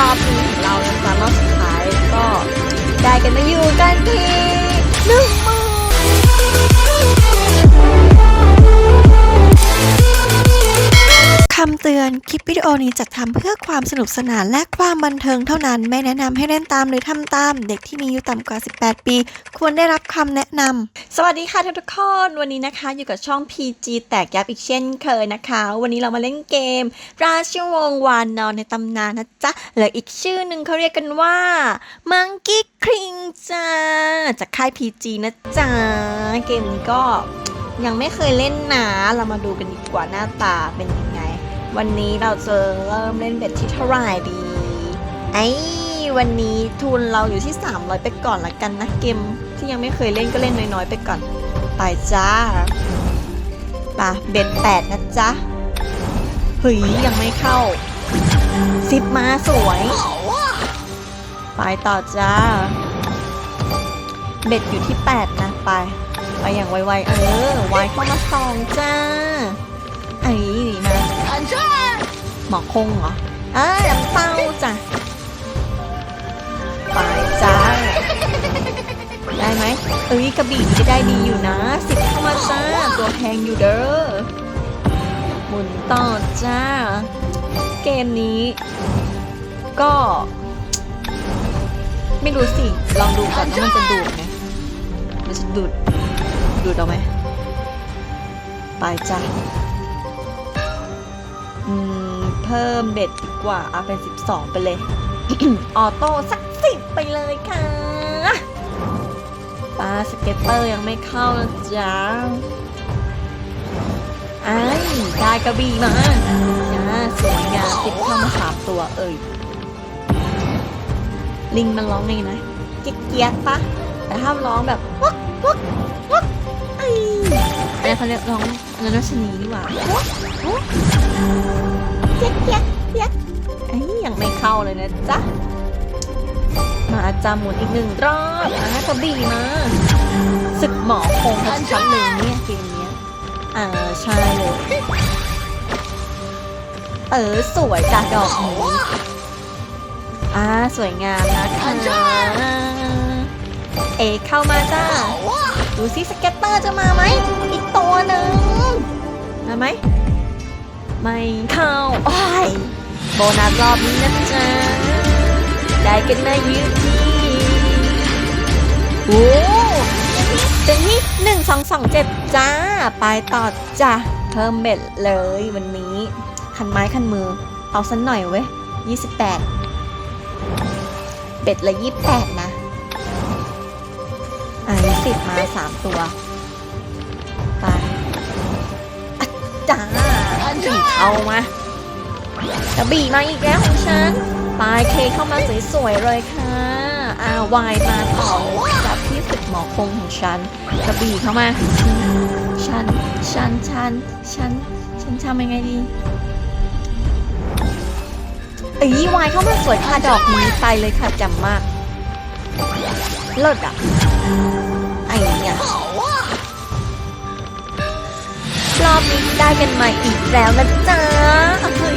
รอบนี้ของเรานะจ๊ะรอบสุดท้ายก็ได้กันมาอยู่กันที่หนึ่งำเตือน คลิปวิดีโอนี้จัดทำเพื่อความสนุกสนานและความบันเทิงเท่านั้น ไม่แนะนำให้เล่นตามหรือทำตาม เด็กที่มีอายุต่ำกว่า 18 ปี ควรได้รับคำแนะนำ สวัสดีค่ะทุกๆคน วันนี้นะคะ อยู่กับช่อง PG แตกยับอีกเช่นเคยนะคะ วันนี้เรามาเล่นเกม ราชวงศ์วานนอนในตำนานนะจ๊ะหรืออีกชื่อหนึ่งเขาเรียกกันว่า Monkey King จ้าจากค่าย PG นะจ๊ะเกมนี้ก็ยังไม่เคยเล่นนะเรามาดูกันดีกว่าหน้าตาเป็นยัง วันนี้เราจะเริ่มเล่นเบ็ดที่เท่าไหร่ดี ไอ้วันนี้ทุนเราอยู่ที่ 300 ไปก่อนละกันนะเกมที่ยังไม่เคยเล่นก็เล่นน้อยๆไปก่อน ไปจ้าป่ะเบ็ดแปดนะจ๊ะเฮ้ยยังไม่เข้าสิบมาสวย ไปต่อจ้า เบ็ดอยู่ที่ 8 นะไป ไปอย่างไวๆเออไวเข้ามาสองจ้าไอ้นี่มา หมอคงเหรอเอ้ยน้ำเต้าจ้ะไปจ้า ได้ไหมเอ้ยกระบี่ก็ได้ดีอยู่นะ สิบเข้ามาจ้า ตัวแพงอยู่เด้อ หมุนต่อจ้า เกมนี้ ก็ ไม่รู้สิ ลองดูก่อนว่ามันจะดูดไหมมันจะดูด ดูดเอาไหมไปจ้าอืม พิ่มเบ็ดดีกว่าเอาเป็น 12 ไปเลย ออโต้สักสิบไปเลยค่ะปลาสเก็ตเตอร์ยังไม่เข้านะจ๊ะไอ้ายได้กระบี่มาจ้าสวยงามติดเข้ามาสามตัวเอ่ยลิงมันร้องไงนะเกียกปะแต่ห้ามร้องแบบวักวักวักไอ้อันนี้เขาเรียกร้องอันนั้นรัชนีนี่หว่า เกียกเกียกเกียกไอ้ยังไม่เข้าเลยนะจ๊ะ มาจาหมุนอีกหนึ่งรอบอะกระบี่มาศึกหมอคงทัชัดๆเลยเนี่ยเกมเนี้ยอ่าใช่เลย เออสวยจ้ะดอกนี้อ่าสวยงามนะคะเอเข้ามาจ้า ดูซิสเก็ตเตอร์จะมาไหม อีกตัวหนึ่งมาไหม ไม่เข้าโอ้ยโบนัสรอบนี้นะจ๊ะได้กันมายอะทีโอ้เป็นที่หนึ่งสองสองเจ็ดจ้า ไปต่อจ้ะเพิ่มเบ็ดเลยวันนี้ คันไม้คันมือ เอาสักหน่อยเว้ยยี่สิบแปดเบ็ดละยี่แปดนะอ่าสิบมาสามตัว ไปอะจ้า สี่เข้ามากระบี่มาอีกแล้วของฉันปลายเคเข้ามาสวยๆเลยค่ะอาวายมาต่อจากที่ฝึกหมอคงของฉันกระบี่เข้ามา ฉัน ฉัน ฉัน ฉัน ฉันทำยังไงดีอ้ยวายเข้ามาสวยค่ะดอกนี้ไปเลยค่ะจำมาก เลิศอะ ไอ้เนี่ย อบนี้ได้กันมาอีกแล้วนะจ๊ะเฮ้ย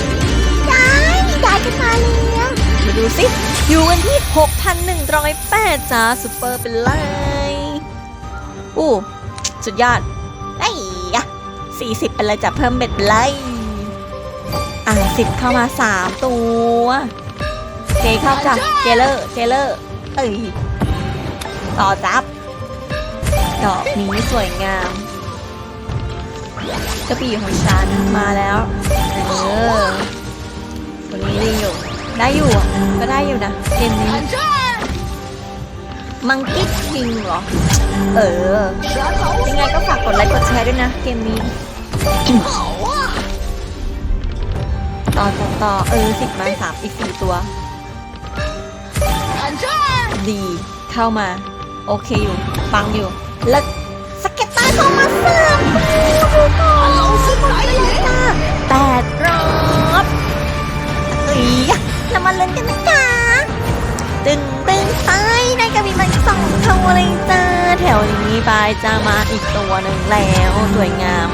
ได้ได้กันมาแล้วมาดูสิ อยู่กันที่ 6,108จ้าซูเปอร์เป็นไรอู้สุดยอดไอ้ยะ40เป็นเลยจ้ะเพิ่มเบ็ดเป็นไรอ่าสิบเข้ามา3ตัว เจเข้าจ้ะเจเลอร์เจเลอร์เอ้ยต่อจับ ดอกนี้สวยงาม กระบี่ของฉันมาแล้ว เออคนนี้ดีอยู่ ได้อยู่อะ ก็ได้อยู่นะเกมนี้ มังกี้คิงเหรอ เออ ยังไงก็ฝากกดไลค์กดแชร์ด้วยนะ เกมนี้ ต่อต่อต่อเออสิบมาสามอีกสี่ตัว ดีเข้ามา โอเคอยู่ ฟังอยู่ แล้วสเก็ตเตอร์เข้ามาเส นี้ไปจ้ามาอีกตัวหนึ่งแล้วสวยงาม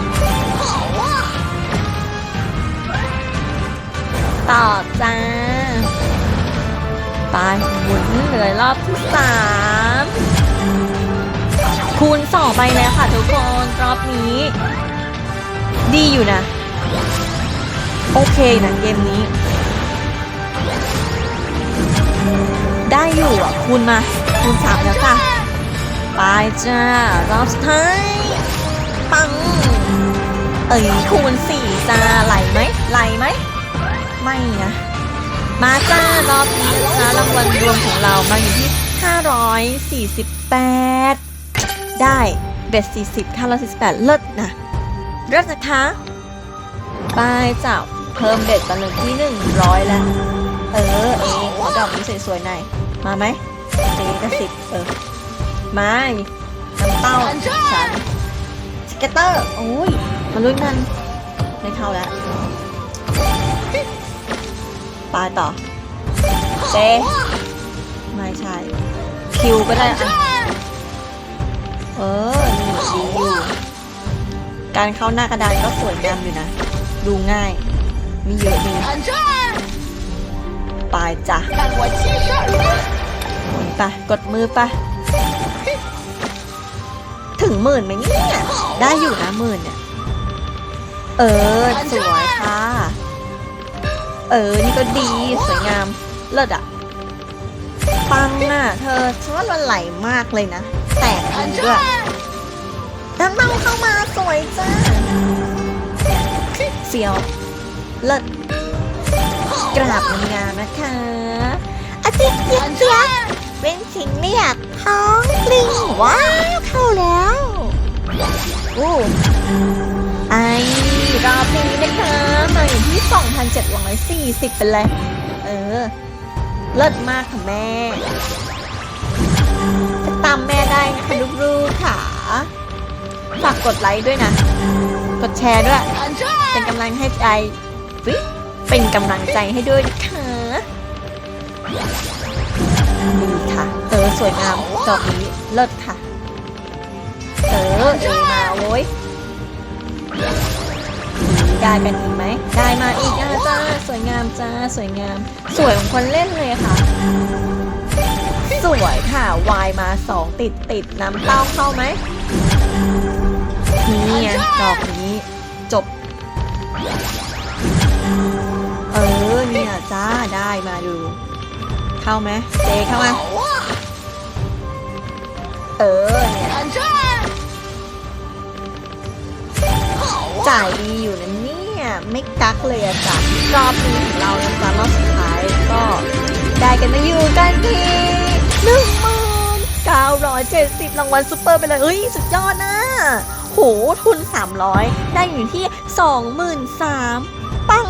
ต่อจ้าไปหมุนเหลือรอบที่สามคูณสองไปแล้วค่ะทุกคนรอบนี้ ดีอยู่นะ โอเคนะเกมนี้ ได้อยู่อะคูณมาคูณสามแล้วจ้ะ ไปจ้ารอบสุดท้ายปัง เอ้ยคูณสี่จ้าไหลไหมไหลไหม ไม่นะมาจ้ารอบนี้นะคะรางวัลรวมของเรามาอยู่ที่ 548 ได้เบ็ด40ค่า148 เลิศนะเลิศนะคะไปจ้าเพิ่มเบ็ดตะลึงที่ 100 แล้ว เออเองขอดอกนี้สวยๆหน่อยมาไหมตีกระสิบเออ ไม้น้ำเต้าฉันสเกตเตอร์โอ้ยมาลุ้นกันไม่เข้าแล้วตายต่อเตะไม่ใช่คิวก็ได้อะเออนี่คิวการเข้าหน้ากระดานก็สวยงามอยู่นะ ดูง่ายมีเยอะดีตายจ้ะไปกดมือไป ถึงหมื่นไหมเนี่ย ได้อยู่นะหมื่นเนี่ย เออ สวยค่ะ เออ นี่ก็ดี สวยงาม เลิศอะ ปังน่ะ เธอฉันว่ามันไหลมากเลยนะ แตกดีด้วยดันเบาเข้ามาสวยจ้าเสียว เลิศกราบงามนะคะอาทิตย์เจี๊ย เป็นสิ่งไม่อยากท้องกลิ้งว้าวเข้าแล้วโอ้ไอรอบนี้นะคะมาอยู่ที่ 2,740 เป็นเลยเออ เลิศมากค่ะแม่จะตามแม่ได้นะคะลูกๆค่ะฝากกดไลค์ด้วยนะ กดแชร์ด้วย เป็นกำลังให้ใจเป็นกำลังใจให้ด้วยนะคะ ดีค่ะเออสวยงามดอกนี้เลิศค่ะเออเอมาโว้ยได้กันอีกไหมได้มาอีกอะจ้าสวยงามจ้าสวยงาม สวยของคนเล่นเลยค่ะ สวยค่ะวายมาสองติดติดน้ำเต้าเข้าไหมนี่ดอกนี้จบ เออเนี่ยจ้าได้มาดู เข้าไหมเจเข้ามาเออจ่ายดีอยู่นะเนี่ยไม่กักเลยอะจ้ะรอบนี้ของเรานะจ๊ะรอบสุดท้ายก็ได้กันมาอยู่กันทีหนึ่งหมื่นเก้าร้อยเจ็ดสิบรางวัลซูเปอร์ไปเลยเอ้ยสุดยอดนะโหทุนสามร้อยได้อยู่ที่สองหมื่นสามปัง